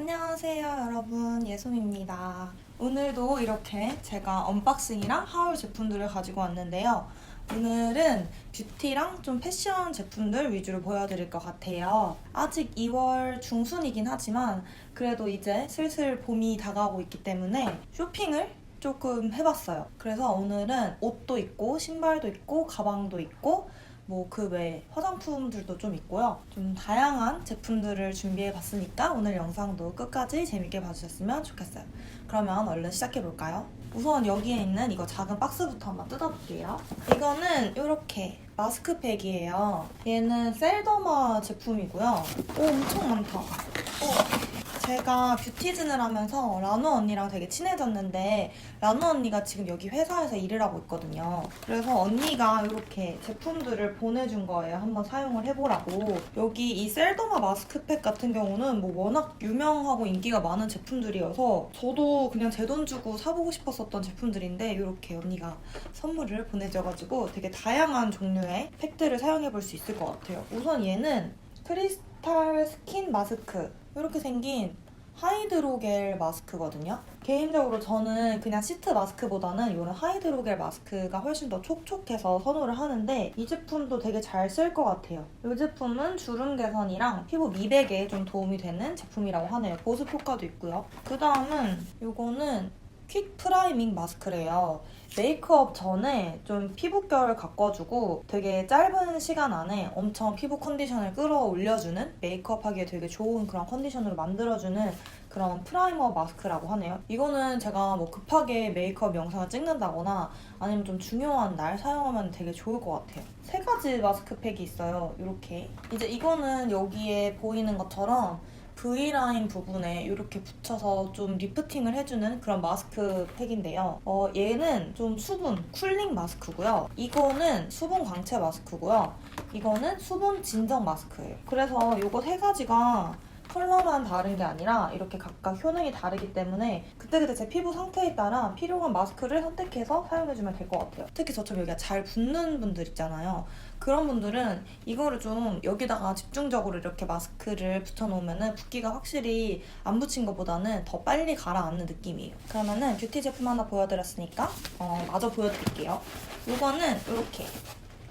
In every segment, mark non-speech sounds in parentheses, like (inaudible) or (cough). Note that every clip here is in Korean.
안녕하세요 여러분. 예솜입니다. 오늘도 이렇게 제가 언박싱이랑 하울 제품들을 가지고 왔는데요. 오늘은 뷰티랑 좀 패션 제품들 위주로 보여드릴 것 같아요. 아직 2월 중순이긴 하지만 그래도 이제 슬슬 봄이 다가오고 있기 때문에 쇼핑을 조금 해봤어요. 그래서 오늘은 옷도 있고 신발도 있고 가방도 있고 뭐 그 외에 화장품들도 좀 있고요. 좀 다양한 제품들을 준비해 봤으니까 오늘 영상도 끝까지 재밌게 봐주셨으면 좋겠어요. 그러면 얼른 시작해 볼까요? 우선 여기에 있는 이거 작은 박스부터 한번 뜯어볼게요. 이거는 이렇게 마스크팩이에요. 얘는 셀더마 제품이고요. 오, 엄청 많다. 오. 제가 뷰티즌을 하면서 라누 언니랑 되게 친해졌는데 라누 언니가 지금 여기 회사에서 일을 하고 있거든요. 그래서 언니가 이렇게 제품들을 보내준 거예요. 한번 사용을 해보라고. 여기 이 셀더마 마스크팩 같은 경우는 뭐 워낙 유명하고 인기가 많은 제품들이어서 저도 그냥 제 돈 주고 사보고 싶었었던 제품들인데 이렇게 언니가 선물을 보내줘가지고 되게 다양한 종류의 팩들을 사용해볼 수 있을 것 같아요. 우선 얘는 크리스탈 스킨 마스크 이렇게 생긴 하이드로겔 마스크거든요. 개인적으로 저는 그냥 시트 마스크보다는 이런 하이드로겔 마스크가 훨씬 더 촉촉해서 선호를 하는데 이 제품도 되게 잘 쓸 것 같아요. 이 제품은 주름 개선이랑 피부 미백에 좀 도움이 되는 제품이라고 하네요. 보습 효과도 있고요. 그 다음은 이거는 퀵 프라이밍 마스크래요. 메이크업 전에 좀 피부결 가꿔주고 되게 짧은 시간 안에 엄청 피부 컨디션을 끌어올려주는 메이크업 하기에 되게 좋은 그런 컨디션으로 만들어주는 그런 프라이머 마스크라고 하네요. 이거는 제가 뭐 급하게 메이크업 영상을 찍는다거나 아니면 좀 중요한 날 사용하면 되게 좋을 것 같아요. 세 가지 마스크팩이 있어요. 이렇게. 이제 이거는 여기에 보이는 것처럼 V라인 부분에 이렇게 붙여서 좀 리프팅을 해주는 그런 마스크 팩인데요. 어, 얘는 좀 수분, 쿨링 마스크고요. 이거는 수분 광채 마스크고요. 이거는 수분 진정 마스크예요. 그래서 이거 세 가지가 컬러만 다른 게 아니라 이렇게 각각 효능이 다르기 때문에 그때그때 제 피부 상태에 따라 필요한 마스크를 선택해서 사용해주면 될 것 같아요. 특히 저처럼 여기가 잘 붙는 분들 있잖아요. 그런 분들은 이거를 좀 여기다가 집중적으로 이렇게 마스크를 붙여놓으면 붓기가 확실히 안 붙인 것보다는 더 빨리 가라앉는 느낌이에요. 그러면은 뷰티 제품 하나 보여드렸으니까 어, 마저 보여드릴게요. 이거는 이렇게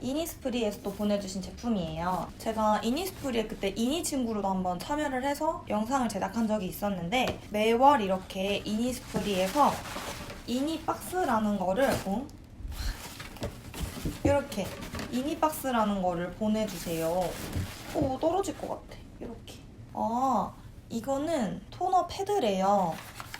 이니스프리에서 또 보내주신 제품이에요. 제가 이니스프리에 그때 이니 친구로도 한번 참여를 해서 영상을 제작한 적이 있었는데 매월 이렇게 이니스프리에서 이니 박스라는 거를 어? 이렇게 이니박스라는 거를 보내주세요. 오, 떨어질 것 같아. 이렇게. 아, 이거는 토너 패드래요.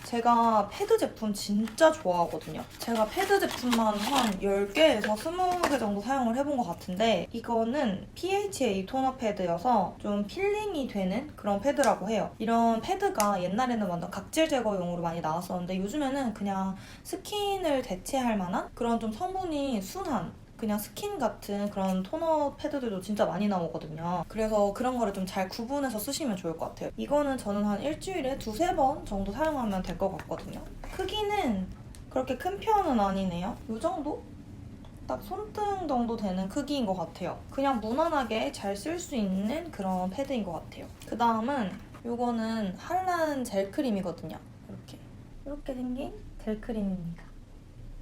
제가 패드 제품 진짜 좋아하거든요. 제가 패드 제품만 한 10개에서 20개 정도 사용을 해본 것 같은데 이거는 PHA 토너 패드여서 좀 필링이 되는 그런 패드라고 해요. 이런 패드가 옛날에는 완전 각질 제거용으로 많이 나왔었는데 요즘에는 그냥 스킨을 대체할 만한 그런 좀 성분이 순한 그냥 스킨 같은 그런 토너 패드들도 진짜 많이 나오거든요. 그래서 그런 거를 좀 잘 구분해서 쓰시면 좋을 것 같아요. 이거는 저는 한 일주일에 두세 번 정도 사용하면 될 것 같거든요. 크기는 그렇게 큰 편은 아니네요. 이 정도? 딱 손등 정도 되는 크기인 것 같아요. 그냥 무난하게 잘 쓸 수 있는 그런 패드인 것 같아요. 그 다음은 이거는 한란 젤크림이거든요. 이렇게. 이렇게 생긴 젤크림입니다.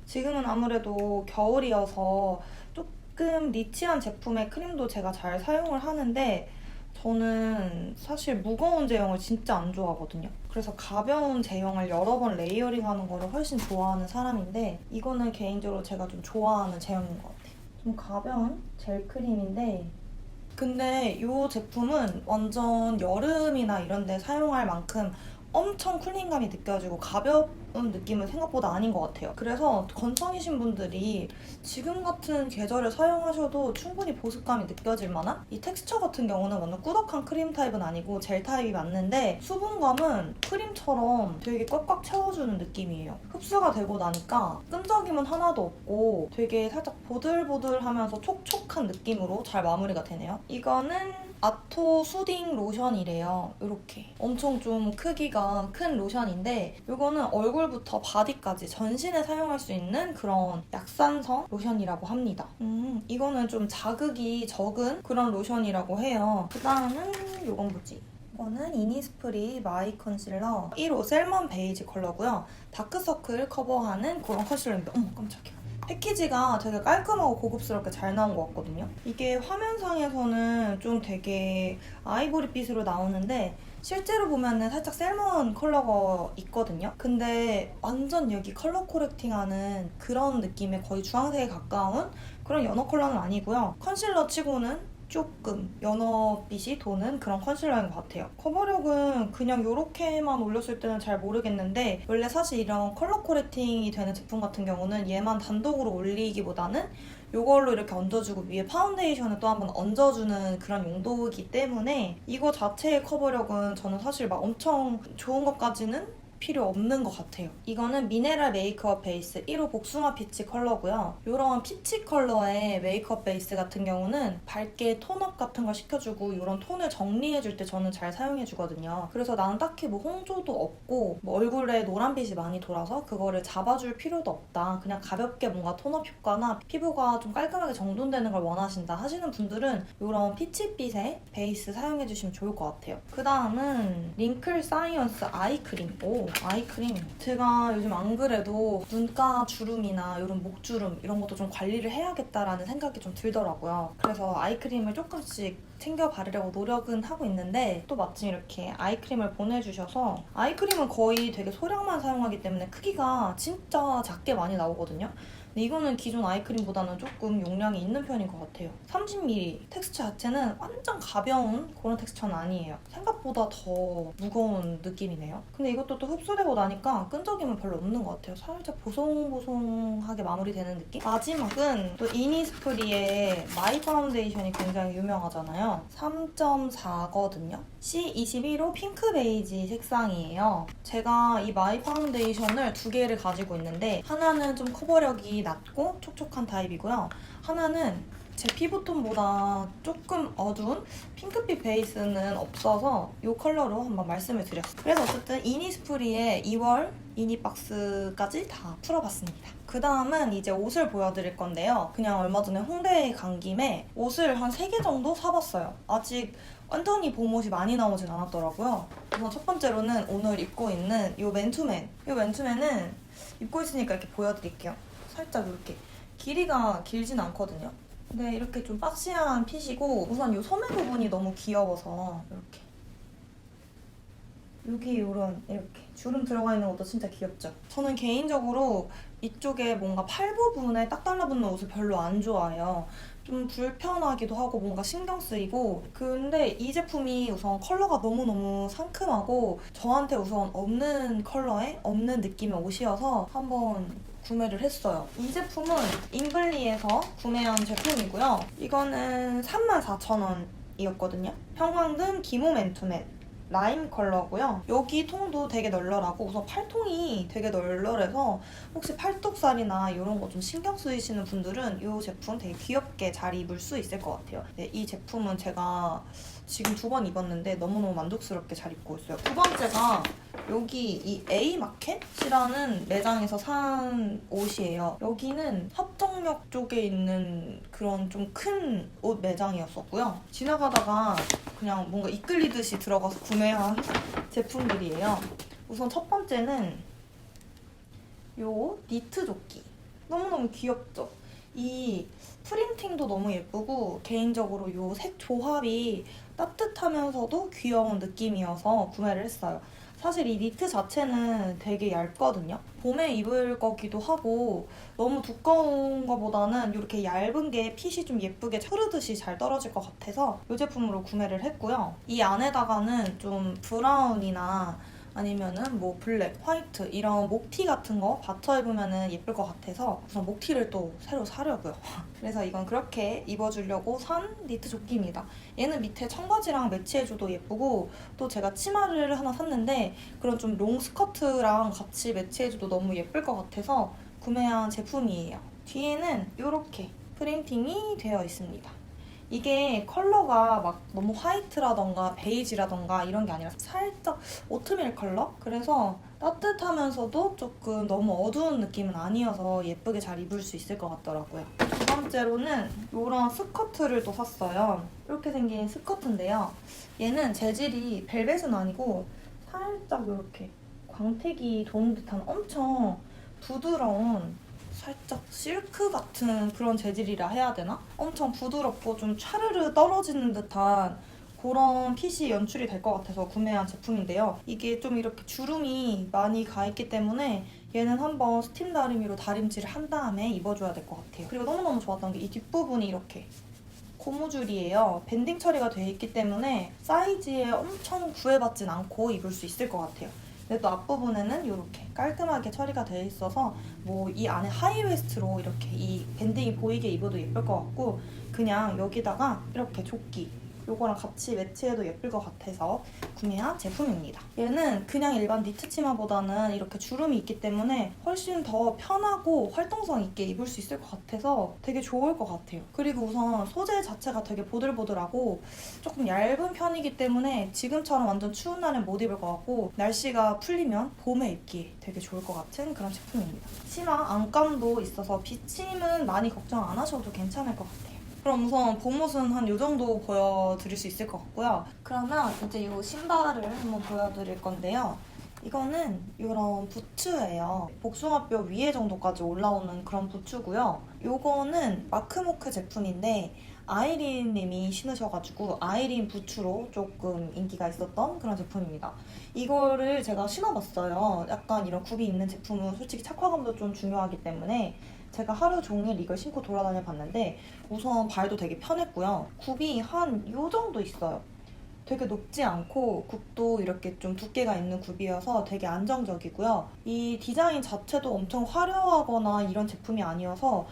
지금은 아무래도 겨울이어서 조금 니치한 제품의 크림도 제가 잘 사용을 하는데 저는 사실 무거운 제형을 진짜 안 좋아하거든요. 그래서 가벼운 제형을 여러 번 레이어링 하는 거를 훨씬 좋아하는 사람인데 이거는 개인적으로 제가 좀 좋아하는 제형인 것 같아요. 좀 가벼운 젤 크림인데 근데 이 제품은 완전 여름이나 이런 데 사용할 만큼 엄청 쿨링감이 느껴지고 가 벼운 느낌은 생각보다 아닌 것 같아요. 그래서 건성이신 분들이 지금 같은 계절에 사용하셔도 충분히 보습감이 느껴질 만한 이 텍스처 같은 경우는 완전 꾸덕한 크림 타입은 아니고 젤 타입이 맞는데 수분감은 크림처럼 되게 꽉꽉 채워주는 느낌이에요. 흡수가 되고 나니까 끈적임은 하나도 없고 되게 살짝 보들보들하면서 촉촉한 느낌으로 잘 마무리가 되네요. 이거는 아토 수딩 로션이래요. 이렇게 엄청 좀 크기가 큰 로션인데 이거는 얼굴부터 바디까지 전신에 사용할 수 있는 그런 약산성 로션이라고 합니다. 음, 이거는 좀 자극이 적은 그런 로션이라고 해요. 그 다음은 이건 뭐지? 이거는 이니스프리 마이 컨실러 1호 셀먼 베이지 컬러고요. 다크서클 커버하는 그런 컨실러입니다. 어머 깜짝이야. 패키지가 되게 깔끔하고 고급스럽게 잘 나온 것 같거든요. 이게 화면상에서는 좀 되게 아이보리빛으로 나오는데 실제로 보면은 살짝 셀먼 컬러가 있거든요. 근데 완전 여기 컬러 코렉팅하는 그런 느낌의 거의 주황색에 가까운 그런 연어 컬러는 아니고요. 컨실러 치고는 조금 연어빛이 도는 그런 컨실러인 것 같아요. 커버력은 그냥 이렇게만 올렸을 때는 잘 모르겠는데 원래 사실 이런 컬러 코렉팅이 되는 제품 같은 경우는 얘만 단독으로 올리기보다는 이걸로 이렇게 얹어주고 위에 파운데이션을 또 한번 얹어주는 그런 용도이기 때문에 이거 자체의 커버력은 저는 사실 막 엄청 좋은 것까지는 필요 없는 것 같아요. 이거는 미네랄 메이크업 베이스 1호 복숭아 피치 컬러고요. 이런 피치 컬러의 메이크업 베이스 같은 경우는 밝게 톤업 같은 걸 시켜주고 이런 톤을 정리해줄 때 저는 잘 사용해주거든요. 그래서 나는 딱히 뭐 홍조도 없고 뭐 얼굴에 노란빛이 많이 돌아서 그거를 잡아줄 필요도 없다. 그냥 가볍게 뭔가 톤업 효과나 피부가 좀 깔끔하게 정돈되는 걸 원하신다 하시는 분들은 이런 피치빛의 베이스 사용해주시면 좋을 것 같아요. 그 다음은 링클 사이언스 아이 크림. 오, 아이크림. 제가 요즘 안 그래도 눈가 주름이나 이런 목주름 이런 것도 좀 관리를 해야겠다라는 생각이 좀 들더라고요. 그래서 아이크림을 조금씩 챙겨 바르려고 노력은 하고 있는데 또 마침 이렇게 아이크림을 보내주셔서 아이크림은 거의 되게 소량만 사용하기 때문에 크기가 진짜 작게 많이 나오거든요. 근데 이거는 기존 아이크림보다는 조금 용량이 있는 편인 것 같아요. 30ml. 텍스처 자체는 완전 가벼운 그런 텍스처는 아니에요. 생각보다 더 무거운 느낌이네요. 근데 이것도 또 흡수되고 나니까 끈적임은 별로 없는 것 같아요. 살짝 보송보송하게 마무리되는 느낌? 마지막은 또 이니스프리의 마이 파운데이션이 굉장히 유명하잖아요. 3.4거든요. C21호 핑크 베이지 색상이에요. 제가 이 마이 파운데이션을 두 개를 가지고 있는데 하나는 좀 커버력이 낮고 촉촉한 타입이고요. 하나는 제 피부톤보다 조금 어두운 핑크빛 베이스는 없어서 이 컬러로 한번 말씀을 드렸어요. 그래서 어쨌든 이니스프리의 2월 이니박스까지 다 풀어봤습니다. 그 다음은 이제 옷을 보여드릴 건데요. 그냥 얼마 전에 홍대에 간 김에 옷을 한 3개 정도 사봤어요. 아직 완전히 봄옷이 많이 나오진 않았더라고요. 우선 첫 번째로는 오늘 입고 있는 이 맨투맨. 이 맨투맨은 입고 있으니까 이렇게 보여드릴게요. 살짝 이렇게 길이가 길진 않거든요. 근데 이렇게 좀 박시한 핏이고 우선 이 소매 부분이 너무 귀여워서 이렇게 여기 이런 이렇게 주름 들어가 있는 것도 진짜 귀엽죠. 저는 개인적으로 이쪽에 뭔가 팔 부분에 딱 달라붙는 옷을 별로 안 좋아해요. 좀 불편하기도 하고 뭔가 신경 쓰이고 근데 이 제품이 우선 컬러가 너무너무 상큼하고 저한테 우선 없는 컬러에 없는 느낌의 옷이어서 한번 구매를 했어요. 이 제품은 인블리에서 구매한 제품이고요. 이거는 34,000원이었거든요. 형광등 기모 맨투맨 라임 컬러고요. 여기 통도 되게 널널하고 우선 팔통이 되게 널널해서 혹시 팔뚝살이나 이런 거 좀 신경 쓰이시는 분들은 이 제품 되게 귀엽게 잘 입을 수 있을 것 같아요. 네, 이 제품은 제가 지금 두 번 입었는데 너무너무 만족스럽게 잘 입고 있어요. 두 번째가 여기 이 A 마켓이라는 매장에서 산 옷이에요. 여기는 합정역 쪽에 있는 그런 좀 큰 옷 매장이었었고요. 지나가다가 그냥 뭔가 이끌리듯이 들어가서 구매한 제품들이에요. 우선 첫 번째는 요 니트 조끼. 너무너무 귀엽죠? 이 프린팅도 너무 예쁘고 개인적으로 요 색 조합이 따뜻하면서도 귀여운 느낌이어서 구매를 했어요. 사실 이 니트 자체는 되게 얇거든요. 봄에 입을 거기도 하고 너무 두꺼운 거보다는 이렇게 얇은 게 핏이 좀 예쁘게 흐르듯이 잘 떨어질 것 같아서 이 제품으로 구매를 했고요. 이 안에다가는 좀 브라운이나 아니면은 뭐 블랙, 화이트 이런 목티 같은 거 받쳐 입으면은 예쁠 것 같아서 우선 목티를 또 새로 사려고요. (laughs) 그래서 이건 그렇게 입어주려고 산 니트 조끼입니다. 얘는 밑에 청바지랑 매치해줘도 예쁘고 또 제가 치마를 하나 샀는데 그런 좀 롱 스커트랑 같이 매치해줘도 너무 예쁠 것 같아서 구매한 제품이에요. 뒤에는 이렇게 프린팅이 되어 있습니다. 이게 컬러가 막 너무 화이트라던가 베이지라던가 이런 게 아니라 살짝 오트밀 컬러? 그래서 따뜻하면서도 조금 너무 어두운 느낌은 아니어서 예쁘게 잘 입을 수 있을 것 같더라고요. 두 번째로는 이런 스커트를 또 샀어요. 이렇게 생긴 스커트인데요. 얘는 재질이 벨벳은 아니고 살짝 이렇게 광택이 도는 듯한 엄청 부드러운 살짝 실크 같은 그런 재질이라 해야 되나? 엄청 부드럽고 좀 차르르 떨어지는 듯한 그런 핏이 연출이 될 것 같아서 구매한 제품인데요. 이게 좀 이렇게 주름이 많이 가 있기 때문에 얘는 한번 스팀 다리미로 다림질을 한 다음에 입어줘야 될 것 같아요. 그리고 너무너무 좋았던 게 이 뒷부분이 이렇게 고무줄이에요. 밴딩 처리가 되어 있기 때문에 사이즈에 엄청 구애받진 않고 입을 수 있을 것 같아요. 근데 또 앞부분에는 이렇게 깔끔하게 처리가 되어 있어서 뭐 이 안에 하이웨스트로 이렇게 이 밴딩이 보이게 입어도 예쁠 것 같고 그냥 여기다가 이렇게 조끼 요거랑 같이 매치해도 예쁠 것 같아서 구매한 제품입니다. 얘는 그냥 일반 니트 치마보다는 이렇게 주름이 있기 때문에 훨씬 더 편하고 활동성 있게 입을 수 있을 것 같아서 되게 좋을 것 같아요. 그리고 우선 소재 자체가 되게 보들보들하고 조금 얇은 편이기 때문에 지금처럼 완전 추운 날엔 못 입을 것 같고 날씨가 풀리면 봄에 입기 되게 좋을 것 같은 그런 제품입니다. 치마 안감도 있어서 비침은 많이 걱정 안 하셔도 괜찮을 것 같아요. 그럼 우선 봄옷은 한 이 정도 보여드릴 수 있을 것 같고요. 그러면 이제 이 신발을 한번 보여드릴 건데요. 이거는 이런 부츠예요. 복숭아뼈 위에 정도까지 올라오는 그런 부츠고요. 이거는 마크모크 제품인데 아이린 님이 신으셔가지고 아이린 부츠로 조금 인기가 있었던 그런 제품입니다. 이거를 제가 신어봤어요. 약간 이런 굽이 있는 제품은 솔직히 착화감도 좀 중요하기 때문에 제가 하루 종일 이걸 신고 돌아다녀 봤는데 우선 발도 되게 편했고요. 굽이 한 요 정도 있어요. 되게 높지 않고 굽도 이렇게 좀 두께가 있는 굽이어서 되게 안정적이고요. 이 디자인 자체도 엄청 화려하거나 이런 제품이 아니어서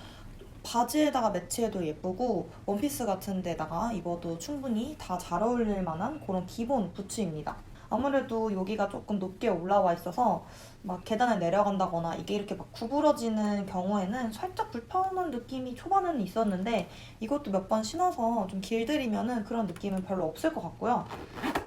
바지에다가 매치해도 예쁘고 원피스 같은 데다가 입어도 충분히 다 잘 어울릴 만한 그런 기본 부츠입니다. 아무래도 여기가 조금 높게 올라와 있어서 막 계단을 내려간다거나 이게 이렇게 막 구부러지는 경우에는 살짝 불편한 느낌이 초반에는 있었는데 이것도 몇 번 신어서 좀 길들이면은 그런 느낌은 별로 없을 것 같고요.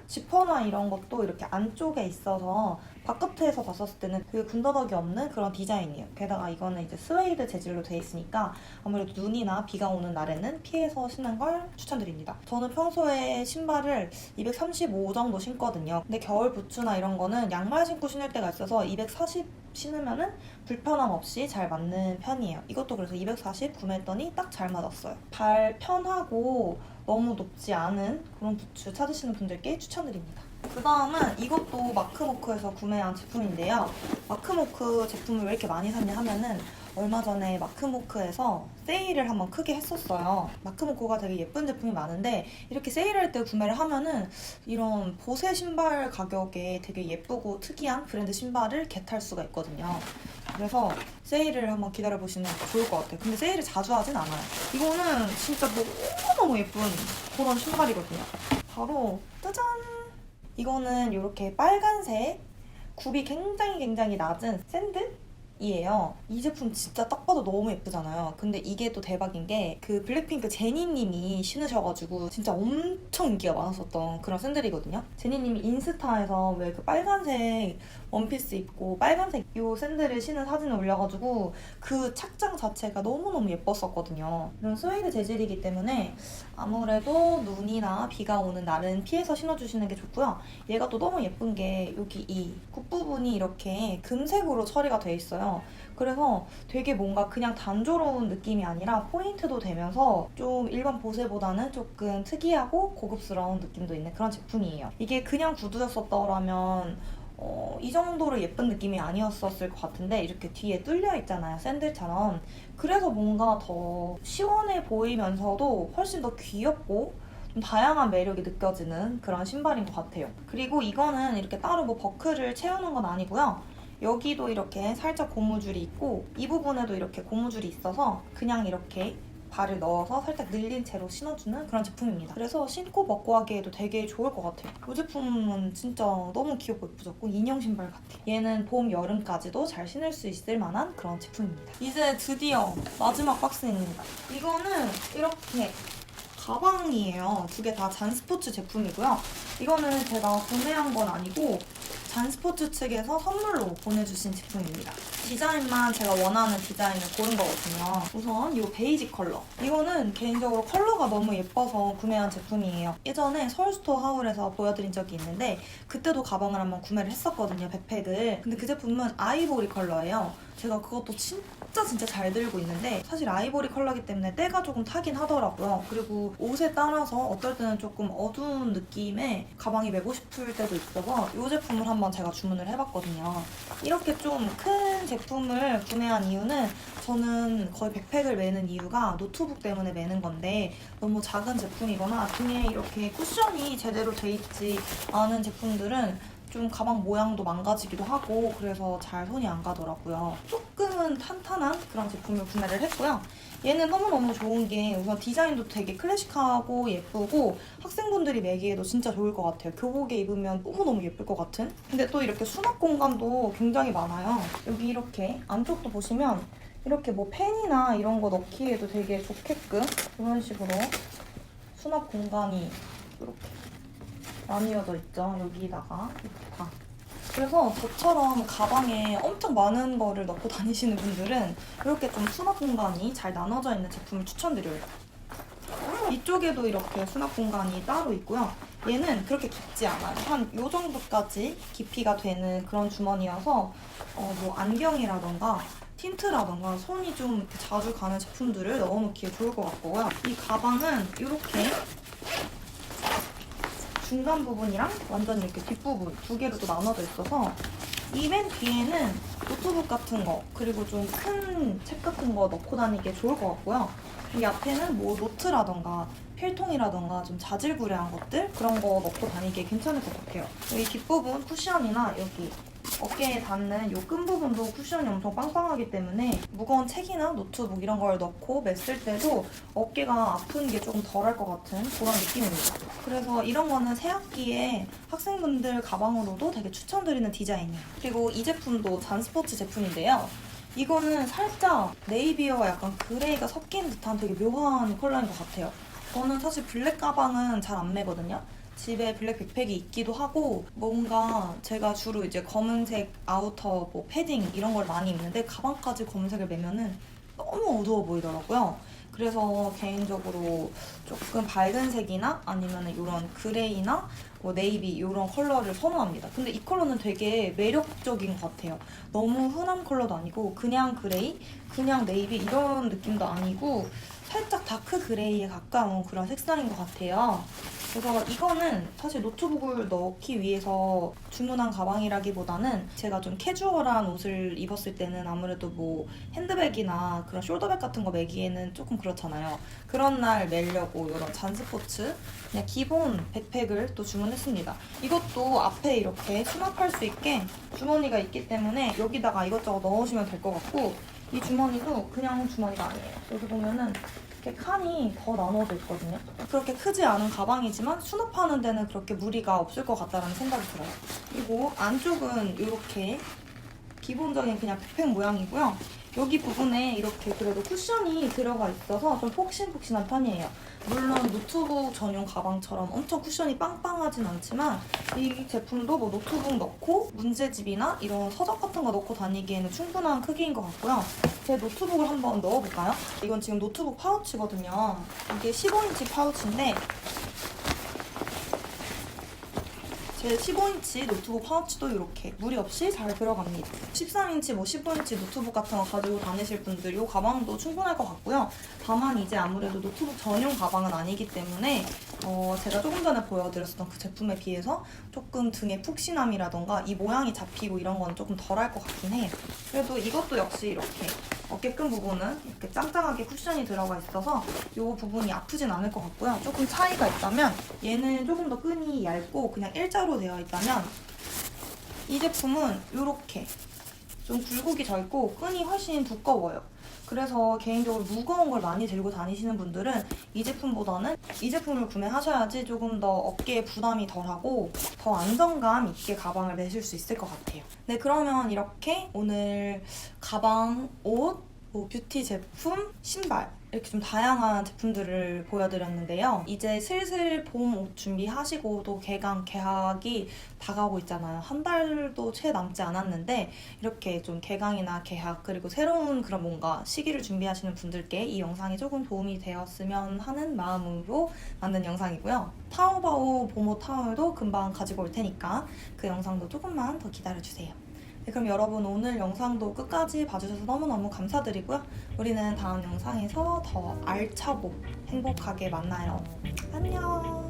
지퍼나 이런 것도 이렇게 안쪽에 있어서 바깥에서 봤었을 때는 그 군더더기 없는 그런 디자인이에요. 게다가 이거는 이제 스웨이드 재질로 돼 있으니까 아무래도 눈이나 비가 오는 날에는 피해서 신는 걸 추천드립니다. 저는 평소에 신발을 235 정도 신거든요. 근데 겨울 부츠나 이런 거는 양말 신고 신을 때가 있어서 240 신으면은 불편함 없이 잘 맞는 편이에요. 이것도 그래서 240 구매했더니 딱 잘 맞았어요. 발 편하고 너무 높지 않은 그런 부츠 찾으시는 분들께 추천드립니다. 그 다음은 이것도 마크모크에서 구매한 제품인데요. 마크모크 제품을 왜 이렇게 많이 샀냐 하면은 얼마 전에 마크모크에서 세일을 한번 크게 했었어요. 마크모크가 되게 예쁜 제품이 많은데 이렇게 세일할 때 구매를 하면은 이런 보세 신발 가격에 되게 예쁘고 특이한 브랜드 신발을 겟할 수가 있거든요. 그래서 세일을 한번 기다려보시면 좋을 것 같아요. 근데 세일을 자주 하진 않아요. 이거는 진짜 너무너무 예쁜 그런 신발이거든요. 바로 짜잔! 이거는 이렇게 빨간색 굽이 굉장히 굉장히 낮은 샌들 이에요. 이 제품 진짜 딱 봐도 너무 예쁘잖아요. 근데 이게 또 대박인 게 그 블랙핑크 제니님이 신으셔가지고 진짜 엄청 인기가 많았었던 그런 샌들이거든요. 제니님이 인스타에서 왜 그 빨간색 원피스 입고 빨간색 이 샌들을 신은 사진을 올려가지고 그 착장 자체가 너무너무 예뻤었거든요. 이런 스웨이드 재질이기 때문에 아무래도 눈이나 비가 오는 날은 피해서 신어주시는 게 좋고요. 얘가 또 너무 예쁜 게 여기 이 굽부분이 이렇게 금색으로 처리가 돼 있어요. 그래서 되게 뭔가 그냥 단조로운 느낌이 아니라 포인트도 되면서 좀 일반 보세보다는 조금 특이하고 고급스러운 느낌도 있는 그런 제품이에요. 이게 그냥 구두였었더라면 어, 이 정도로 예쁜 느낌이 아니었었을 것 같은데 이렇게 뒤에 뚫려 있잖아요 샌들처럼. 그래서 뭔가 더 시원해 보이면서도 훨씬 더 귀엽고 좀 다양한 매력이 느껴지는 그런 신발인 것 같아요. 그리고 이거는 이렇게 따로 뭐 버클을 채우는 건 아니고요 여기도 이렇게 살짝 고무줄이 있고 이 부분에도 이렇게 고무줄이 있어서 그냥 이렇게 발을 넣어서 살짝 늘린 채로 신어주는 그런 제품입니다. 그래서 신고 벗고 하기에도 되게 좋을 것 같아요. 이 제품은 진짜 너무 귀엽고 예쁘죠? 꼭 인형 신발 같아요. 얘는 봄, 여름까지도 잘 신을 수 있을 만한 그런 제품입니다. 이제 드디어 마지막 박스입니다. 이거는 이렇게 가방이에요. 두 개 다 잔스포츠 제품이고요. 이거는 제가 구매한 건 아니고 잔스포츠 측에서 선물로 보내주신 제품입니다. 디자인만 제가 원하는 디자인을 고른 거거든요. 우선 이 베이지 컬러. 이거는 개인적으로 컬러가 너무 예뻐서 구매한 제품이에요. 예전에 서울스토어 하울에서 보여드린 적이 있는데 그때도 가방을 한번 구매를 했었거든요, 백팩을. 근데 그 제품은 아이보리 컬러예요. 제가 그것도 진짜 진짜 잘 들고 있는데 사실 아이보리 컬러기 때문에 때가 조금 타긴 하더라고요. 그리고 옷에 따라서 어떨 때는 조금 어두운 느낌의 가방이 메고 싶을 때도 있어서 이 제품 을 한번 제가 주문을 해봤거든요. 이렇게 좀 큰 제품을 구매한 이유는 저는 거의 백팩을 매는 이유가 노트북 때문에 매는 건데 너무 작은 제품이거나 등에 이렇게 쿠션이 제대로 돼 있지 않은 제품들은 좀 가방 모양도 망가지기도 하고 그래서 잘 손이 안 가더라고요. 조금은 탄탄한 그런 제품을 구매를 했고요. 얘는 너무너무 좋은 게 우선 디자인도 되게 클래식하고 예쁘고 학생분들이 매기에도 진짜 좋을 것 같아요. 교복에 입으면 너무너무 예쁠 것 같은. 근데 또 이렇게 수납 공간도 굉장히 많아요. 여기 이렇게 안쪽도 보시면 이렇게 뭐 펜이나 이런 거 넣기에도 되게 좋게끔 이런 식으로 수납 공간이 이렇게 나뉘어져 있죠. 여기다가 다. 그래서 저처럼 가방에 엄청 많은 거를 넣고 (laughs) 다니시는 분들은 이렇게 좀 수납 공간이 잘 나눠져 있는 제품을 추천드려요. 이쪽에도 이렇게 수납 공간이 따로 있고요. 얘는 그렇게 깊지 않아요. 한 요 정도까지 깊이가 되는 그런 주머니여서 어, 뭐 안경이라던가 틴트라던가 손이 좀 자주 가는 제품들을 넣어놓기에 좋을 것 같고요. 이 가방은 이렇게 중간 부분이랑 완전 이렇게 뒷부분 두 개로 또 나눠져 있어서 이 맨 뒤에는 노트북 같은 거 그리고 좀 큰 책 같은 거 넣고 다니기에 좋을 것 같고요. 이 앞에는 뭐 노트라던가 필통이라던가 좀 자질구레한 것들 그런 거 넣고 다니기에 괜찮을 것 같아요. 이 뒷부분 쿠션이나 여기 어깨에 닿는 요끈 부분도 쿠션이 엄청 빵빵하기 때문에 무거운 책이나 노트북 이런 걸 넣고 맸을 때도 어깨가 아픈 게 조금 덜할 것 같은 그런 느낌입니다. 그래서 이런 거는 새학기에 학생분들 가방으로도 되게 추천드리는 디자인이에요. 그리고 이 제품도 잔스포츠 제품인데요. 이거는 살짝 네이비와 약간 그레이가 섞인 듯한 되게 묘한 컬러인 것 같아요. 저는 사실 블랙 가방은 잘 안 매거든요. 집에 블랙 백팩이 있기도 하고 뭔가 제가 주로 이제 검은색 아우터 뭐 패딩 이런 걸 많이 입는데 가방까지 검은색을 매면은 너무 어두워 보이더라고요. 그래서 개인적으로 조금 밝은 색이나 아니면 이런 그레이나 뭐 네이비 이런 컬러를 선호합니다. 근데 이 컬러는 되게 매력적인 것 같아요. 너무 흔한 컬러도 아니고 그냥 그레이, 그냥 네이비 이런 느낌도 아니고 살짝 다크 그레이에 가까운 그런 색상인 것 같아요. 그래서 이거는 사실 노트북을 넣기 위해서 주문한 가방이라기보다는 제가 좀 캐주얼한 옷을 입었을 때는 아무래도 뭐 핸드백이나 그런 숄더백 같은 거 매기에는 조금 그렇잖아요. 그런 날 매려고 이런 잔스포츠 그냥 기본 백팩을 또 주문했습니다. 이것도 앞에 이렇게 수납할 수 있게 주머니가 있기 때문에 여기다가 이것저것 넣으시면 될 것 같고 이 주머니도 그냥 주머니가 아니에요. 여기 보면은 이렇게 칸이 더 나눠져 있거든요. 그렇게 크지 않은 가방이지만 수납하는 데는 그렇게 무리가 없을 것 같다는 생각이 들어요. 그리고 안쪽은 이렇게 기본적인 그냥 백팩 모양이고요. 여기 부분에 이렇게 그래도 쿠션이 들어가 있어서 좀 폭신폭신한 편이에요. 물론 노트북 전용 가방처럼 엄청 쿠션이 빵빵하진 않지만 이 제품도 뭐 노트북 넣고 문제집이나 이런 서적 같은 거 넣고 다니기에는 충분한 크기인 것 같고요. 제 노트북을 한번 넣어볼까요? 이건 지금 노트북 파우치거든요. 이게 15인치 파우치인데 제 15인치 노트북 파우치도 이렇게 무리 없이 잘 들어갑니다. 13인치, 뭐 15인치 노트북 같은 거 가지고 다니실 분들 이 가방도 충분할 것 같고요. 다만 이제 아무래도 노트북 전용 가방은 아니기 때문에 어, 제가 조금 전에 보여드렸었던 그 제품에 비해서 조금 등의 푹신함이라던가 이 모양이 잡히고 이런 건 조금 덜할 것 같긴 해요. 그래도 이것도 역시 이렇게 어깨끈 부분은 이렇게 짱짱하게 쿠션이 들어가 있어서 이 부분이 아프진 않을 것 같고요. 조금 차이가 있다면 얘는 조금 더 끈이 얇고 그냥 일자로 되어 있다면 이 제품은 이렇게 좀 굴곡이 져 있고 끈이 훨씬 두꺼워요. 그래서 개인적으로 무거운 걸 많이 들고 다니시는 분들은 이 제품보다는 이 제품을 구매하셔야지 조금 더 어깨에 부담이 덜하고 더 안정감 있게 가방을 매실 수 있을 것 같아요. 네, 그러면 이렇게 오늘 가방, 옷, 뭐 뷰티 제품, 신발 이렇게 좀 다양한 제품들을 보여드렸는데요. 이제 슬슬 봄 옷 준비하시고 또 개강 개학이 다가오고 있잖아요. 한 달도 채 남지 않았는데 이렇게 좀 개강이나 개학 그리고 새로운 그런 뭔가 시기를 준비하시는 분들께 이 영상이 조금 도움이 되었으면 하는 마음으로 만든 영상이고요. 타오바오 보모 타월도 금방 가지고 올 테니까 그 영상도 조금만 더 기다려주세요. 네, 그럼 여러분 오늘 영상도 끝까지 봐주셔서 너무너무 감사드리고요. 우리는 다음 영상에서 더 알차고 행복하게 만나요. 안녕.